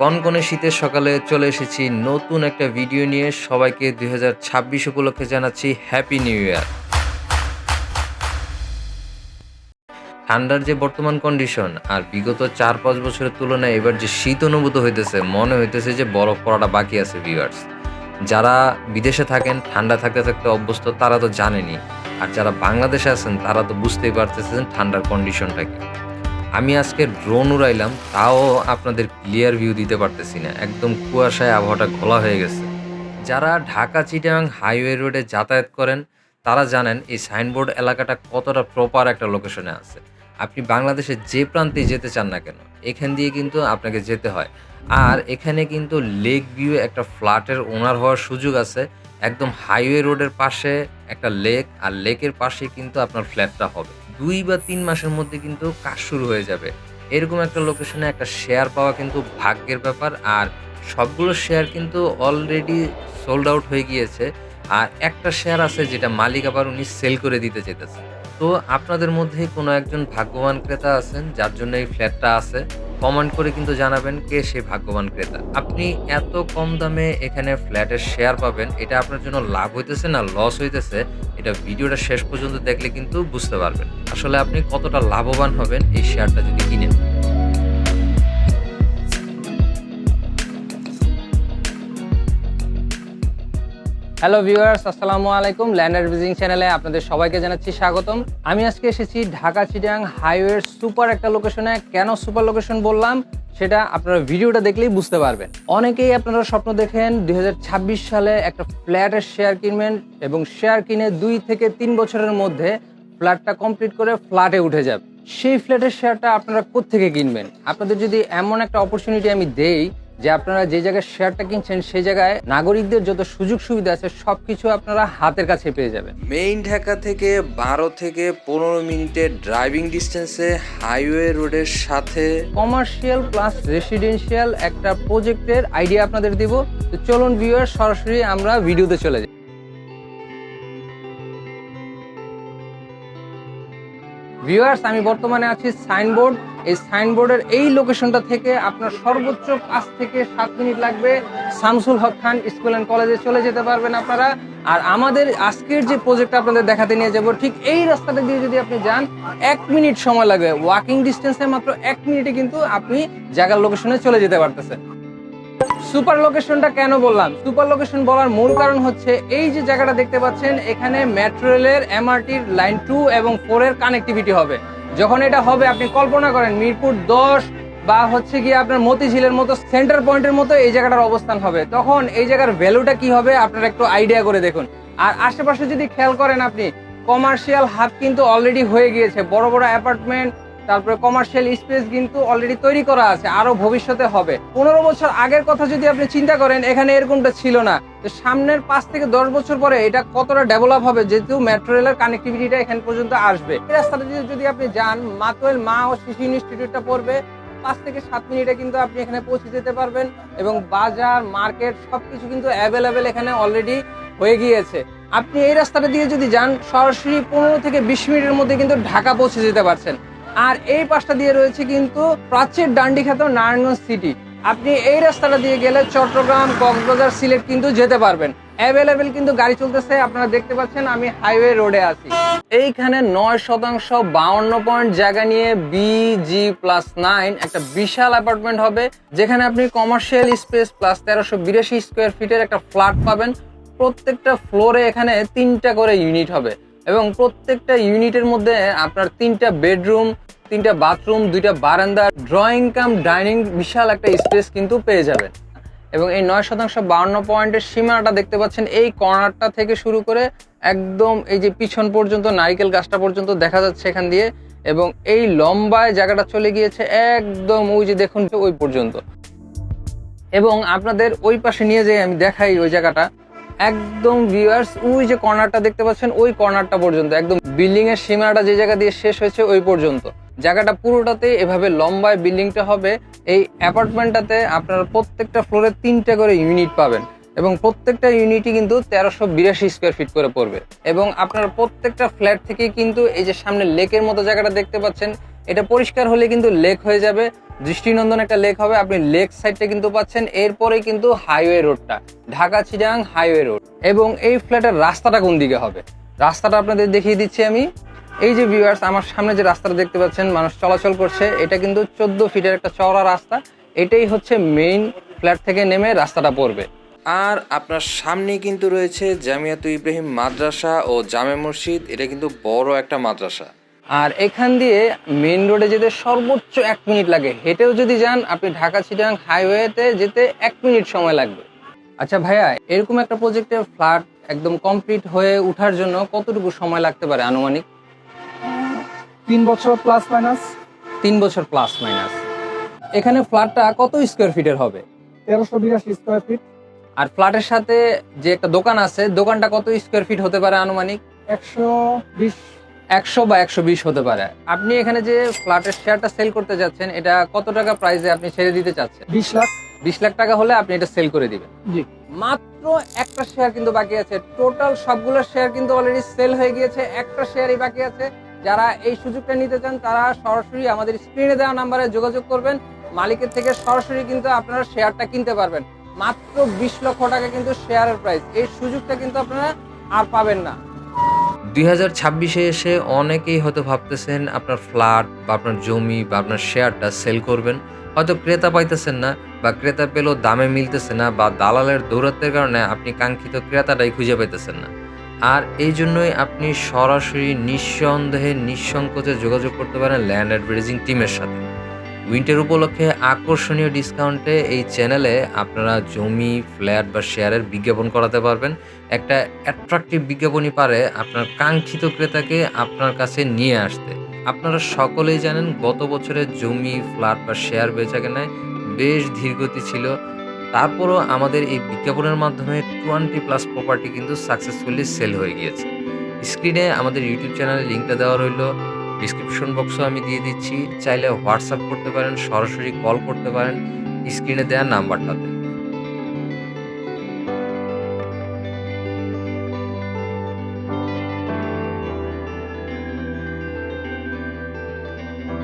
কনকনে শীতের সকালে চলে এসেছি নতুন একটা ভিডিও নিয়ে। সবাইকে দুই উপলক্ষে জানাচ্ছি হ্যাপি নিউ ইয়ার ঠান্ডার যে বর্তমান কন্ডিশন আর বিগত চার পাঁচ বছরের তুলনায় এবার যে শীত অনুভূত হইতেছে, মনে হইতেছে যে বরফ পড়াটা বাকি আছে ভিউয়ার্স যারা বিদেশে থাকেন, ঠান্ডা থাকতে থাকতে অভ্যস্ত, তারা তো জানেনি। আর যারা বাংলাদেশে আছেন, তারা তো বুঝতেই পারতেছেন ঠান্ডার কন্ডিশনটা কি আমি আজকে ড্রোন উড়াইলাম, তাও আপনাদের ক্লিয়ার ভিউ দিতে পারতেছি না। একদম কুয়াশায় আবহাওয়াটা ঘোলা হয়ে গেছে। যারা ঢাকা চিটাগাং হাইওয়ে রোডে যাতায়াত করেন, তারা জানেন এই সাইনবোর্ড এলাকাটা কতটা প্রপার একটা লোকেশনে আছে। আপনি বাংলাদেশের যে প্রান্তে যেতে চান না কেন, এখান দিয়ে কিন্তু আপনাকে যেতে হয়। আর এখানে কিন্তু লেক ভিউ একটা ফ্ল্যাটের ওনার হওয়ার সুযোগ আছে। একদম হাইওয়ে রোডের পাশে একটা লেক আর লেকের পাশে কিন্তু আপনার ফ্ল্যাটটা হবে। দুই বা তিন মাসের মধ্যে কিন্তু কাজ শুরু হয়ে যাবে। এরকম একটা লোকেশনে একটা শেয়ার পাওয়া কিন্তু ভাগ্যের ব্যাপার, আর সবগুলো শেয়ার কিন্তু অলরেডি সোল্ড আউট হয়ে গিয়েছে। আর একটা শেয়ার আছে যেটা মালিক আবার উনি সেল করে দিতে যেতেছে তো আপনাদের মধ্যে কোনো একজন ভাগ্যবান ক্রেতা আছেন যার জন্য এই ফ্ল্যাটটা আছে? কমেন্ট করে কিন্তু জানাবেন কে সেই ভাগ্যবান ক্রেতা। আপনি এত কম দামে এখানে ফ্ল্যাটের শেয়ার পাবেন, এটা আপনার জন্য লাভ হইতেছে না লস হইতেছে, এটা ভিডিওটা শেষ পর্যন্ত দেখলে কিন্তু বুঝতে পারবেন। আসলে আপনি কতটা লাভবান হবেন এই শেয়ারটা যদি কিনেন। হ্যালো ভিউয়ার্স আসসালামু আলাইকুম। ল্যান্ডার ভিজিং চ্যানেলে আপনাদের সবাইকে জানাচ্ছি স্বাগতম। আমি আজকে এসেছি ঢাকা চিটাং হাইওয়ের সুপার একটা লোকেশনে কেন সুপার লোকেশন বললাম? সেটা আপনারা ভিডিওটা দেখলেই বুঝতে পারবেন। অনেকেই আপনারা স্বপ্ন দেখেন দুই হাজার ছাব্বিশ সালে একটা ফ্ল্যাটের শেয়ার কিনবেন এবং শেয়ার কিনে দুই থেকে তিন বছরের মধ্যে ফ্ল্যাটটা কমপ্লিট করে ফ্ল্যাটে উঠে যাবে। সেই ফ্ল্যাটের শেয়ারটা আপনারা কোত্থেকে কিনবেন? আপনাদের যদি এমন একটা অপরচুনিটি আমি দেই যে আপনারা যে জায়গায় শেয়ারটা কিনছেন সেই জায়গায় নাগরিকদের যত সুযোগ সুবিধা আছে সবকিছু আপনারা হাতের কাছে পেয়ে যাবেন। মেইন ঢাকা থেকে বারো থেকে পনেরো মিনিটের ড্রাইভিং ডিস্টেন্সে হাইওয়ে রোডের সাথে কমার্শিয়াল প্লাস রেসিডেন্সিয়াল একটা প্রজেক্টের আইডিয়া আপনাদের দিব। তো চলুন ভিউয়ার সরাসরি আমরা ভিডিওতে চলে যাই। ভিউয়ার্স আমি বর্তমানে আছি সাইনবোর্ড এই সাইনবোর্ডের এই লোকেশনটা থেকে আপনার সর্বোচ্চ পাঁচ থেকে সাত মিনিট লাগবে। শামসুল হক খান স্কুল অ্যান্ড কলেজে চলে যেতে পারবেন আপনারা। আর আমাদের আজকের যে প্রজেক্ট আপনাদের দেখাতে নিয়ে যাব, ঠিক এই রাস্তাটা দিয়ে যদি আপনি যান, এক মিনিট সময় লাগবে। ওয়াকিং ডিস্টেন্সে মাত্র এক মিনিটে কিন্তু আপনি জায়গার লোকেশনে চলে যেতে পারতেছেন। সুপার লোকেশনটা কেন বললাম? সুপার লোকেশন বলার মূল কারণ হচ্ছে এই যে জায়গাটা দেখতে পাচ্ছেন, এখানে মেট্রো রেলের এমআরটির লাইন টু এবং ফোর এর কানেক্টিভিটি হবে। যখন এটা হবে, আপনি কল্পনা করেন মিরপুর দশ বা হচ্ছে গিয়ে আপনার মতিঝিলের মতো সেন্টার পয়েন্টের মতো এই জায়গাটার অবস্থান হবে। তখন এই জায়গার ভ্যালুটা কি হবে, আপনারা একটু আইডিয়া করে দেখুন। আর আশেপাশে যদি খেয়াল করেন আপনি কমার্শিয়াল হাব কিন্তু অলরেডি হয়ে গিয়েছে। বড় বড় অ্যাপার্টমেন্ট তারপরে কমার্শিয়াল স্পেস কিন্তু অলরেডি তৈরি করা আছে, আরও ভবিষ্যতে হবে। পনেরো বছর আগের কথা যদি আপনি চিন্তা করেন, এখানে এরকমটা ছিল না। তো সামনের পাঁচ থেকে দশ বছর পরে এটা কতটা ডেভেলপ হবে, যেহেতু মেট্রো রেলের কানেক্টিভিটিটা এখানে পর্যন্ত আসবে। এই রাস্তাটা যদি আপনি যান, মাতোয়েল মা ও শিশু ইনস্টিটিউটটা পড়বে, পাঁচ থেকে সাত মিনিটে কিন্তু আপনি এখানে পৌঁছে যেতে পারবেন এবং বাজার মার্কেট সবকিছু কিন্তু অ্যাভেলেবেল এখানে অলরেডি হয়ে গিয়েছে। আপনি এই রাস্তাটা দিয়ে যদি যান, সরাসরি পনেরো থেকে বিশ মিনিটের মধ্যে কিন্তু ঢাকা পৌঁছে যেতে পারছেন। আর এই পাশটা দিয়ে রয়েছে কিন্তু প্রাচ্যের ডান্ডি খ্যাত নারায়ণগঞ্জ সিটি। আপনি এই রাস্তাটা দিয়ে গেলে চট্টগ্রাম, কক্সবাজার, সিলেট কিন্তু যেতে পারবেন। অ্যাভেলেবেল কিন্তু গাড়ি চলতেছে, আপনারা দেখতে পাচ্ছেন আমি হাইওয়ে রোডে আছি। এইখানে নয় শতাংশ বাউন্ন পয়েন্ট জায়গা নিয়ে বি জি প্লাস নাইন একটা বিশাল অ্যাপার্টমেন্ট হবে, যেখানে আপনি কমার্শিয়াল স্পেস প্লাস তেরোশো বিরাশি স্কোয়ার ফিটের একটা ফ্ল্যাট পাবেন। প্রত্যেকটা ফ্লোরে এখানে তিনটা করে ইউনিট হবে। এবং প্রত্যেকটা ইউনিটের মধ্যে আপনার তিনটা বেডরুম, তিনটা বাথরুম, দুইটা বারান্দা, ড্রয়িং কাম, ডাইনিং, বিশাল একটা স্পেস কিন্তু পেয়ে যাবেন। এবং এই নয় শতাংশ বাউন্ন পয়েন্টের সীমানাটা দেখতে পাচ্ছেন, এই কর্নারটা থেকে শুরু করে একদম এই যে পিছন পর্যন্ত, নারিকেল গাছটা পর্যন্ত দেখা যাচ্ছে এখান দিয়ে। এবং এই লম্বায় জায়গাটা চলে গিয়েছে একদম ওই যে দেখুন, ওই পর্যন্ত। এবং আপনাদের ওই পাশে নিয়ে যেয়ে আমি দেখাই ওই জায়গাটা। একদম ভিউয়ার্স ওই যে কর্নারটা দেখতে পাচ্ছেন, ওই কর্নারটা পর্যন্ত, একদম বিল্ডিং এর সীমানাটা যে জায়গা দিয়ে শেষ হয়েছে ওই পর্যন্ত। জায়গাটা পুরোটাতে এভাবে লম্বায় বিল্ডিংটা হবে, এই অ্যাপার্টমেন্টটাতে আপনারা প্রত্যেকটা ফ্লোরে তিনটা করে ইউনিট পাবেন এবং প্রত্যেকটা ইউনিটই কিন্তু তেরোশো বিরাশি স্কোয়ার ফিট করে পড়বে। এবং আপনারা প্রত্যেকটা ফ্ল্যাট থেকে কিন্তু এই যে সামনে লেকের মতো জায়গাটা দেখতে পাচ্ছেন, এটা পরিষ্কার হলে কিন্তু লেক হয়ে যাবে। দৃষ্টিনন্দন একটা লেক হবে, আপনি লেক সাইডটা কিন্তু পাচ্ছেন এরপরে কিন্তু হাইওয়ে রোডটা, ঢাকা চিটাং হাইওয়ে রোড। এবং এই ফ্ল্যাটের রাস্তাটা কোন দিকে হবে? রাস্তাটা আপনাদের দেখিয়ে দিচ্ছি আমি। এই যে ভিউয়ার্স আমার সামনে যে রাস্তাটা দেখতে পাচ্ছেন, মানুষ চলাচল করছে, এটা কিন্তু চোদ্দ ফিটের একটা চওড়া রাস্তা। এটাই হচ্ছে মেইন ফ্ল্যাট থেকে নেমে রাস্তাটা পড়বে। আর আপনার সামনেই কিন্তু রয়েছে জামিয়াতু ইব্রাহিম মাদ্রাসা ও জামে মসজিদ, এটা কিন্তু বড় একটা মাদ্রাসা। আর এখান দিয়ে মেন রোডে যেতে সর্বোচ্চ এক মিনিট লাগে। হেঁটেও যদি যান আপনি ঢাকা চিটাং হাইওয়েতে যেতে এক মিনিট সময় লাগবে। আচ্ছা ভাইয়া এরকম একটা প্রজেক্টের ফ্ল্যাট একদম কমপ্লিট হয়ে ওঠার জন্য কতটুকু সময় লাগতে পারে আনুমানিক? তিন বছর প্লাস মাইনাস তিন বছর প্লাস মাইনাস এখানে ফ্ল্যাটটা কত স্কোয়ার ফিটের হবে? তেরোশো বিরাশি স্কোয়ার ফিট আর ফ্ল্যাটের সাথে যে একটা দোকান আছে দোকানটা কত স্কোয়ার ফিট হতে পারে আনুমানিক? একশো বিশ। একশো বা একশো বিশ হতে পারে। আপনি এখানে যে ফ্ল্যাটের শেয়ারটা সেল করতে যাচ্ছেন এটা কত টাকা প্রাইসে আপনি ছেড়ে দিতে চাচ্ছেন? বিশ লাখ। বিশ লাখ টাকা হলে আপনি এটা সেল করে দিবেন। জি। মাত্র একটা শেয়ার কিন্তু বাকি আছে। টোটাল সবগুলো শেয়ার কিন্তু অলরেডি সেল হয়ে গিয়েছে। একটা শেয়ারই বাকি আছে। যারা এই সুযোগটা নিতে চান তারা সরাসরি আমাদের স্ক্রিনে দেওয়া নাম্বারে যোগাযোগ করবেন। মালিকের থেকে সরাসরি কিন্তু আপনারা শেয়ারটা কিনতে পারবেন। মাত্র বিশ লক্ষ টাকা কিন্তু শেয়ারের প্রাইস এই সুযোগটা কিন্তু আপনারা আর পাবেন না। দুই হাজার ছাব্বিশে এসে অনেকেই হয়তো ভাবতেছেন আপনার ফ্ল্যাট বা আপনার জমি বা আপনার শেয়ারটা সেল করবেন। হয়তো ক্রেতা পাইতেছেন না বা ক্রেতা পেলেও দামে মিলতেছে না বা দালালের দৌরাত্বের কারণে আপনি কাঙ্ক্ষিত ক্রেতাটাই খুঁজে পাইতেছেন না। আর এই জন্যই আপনি সরাসরি নিঃসন্দেহে, নিঃসংকোচে যোগাযোগ করতে পারেন ল্যান্ড অ্যাডভার্টাইজিং টিমের সাথে। উইন্টার উপলক্ষে আকর্ষণীয় ডিসকাউন্টে এই চ্যানেলে আপনারা জমি, ফ্ল্যাট বা শেয়ারের বিজ্ঞাপন করাতে পারবেন। একটা অ্যাট্রাকটিভ বিজ্ঞাপনই পারে আপনার কাঙ্ক্ষিত ক্রেতাকে আপনার কাছে নিয়ে আসতে। আপনারা সকলেই জানেন গত বছরের জমি, ফ্ল্যাট বা শেয়ার বেচা কেনায় বেশ ধীরগতি ছিল। তারপরও আমাদের এই বিজ্ঞাপনের মাধ্যমে টোয়েন্টি প্লাস প্রপার্টি কিন্তু সাকসেসফুলি সেল হয়ে গিয়েছে। স্ক্রিনে আমাদের ইউটিউব চ্যানেলের লিঙ্কটা দেওয়া রইল। ডিসক্রিপশন বক্সও আমি দিয়ে দিচ্ছি। চাইলে হোয়াটসঅ্যাপ করতে পারেন, সরাসরি কল করতে পারেন। স্ক্রিনে দেওয়া নাম্বারটাতে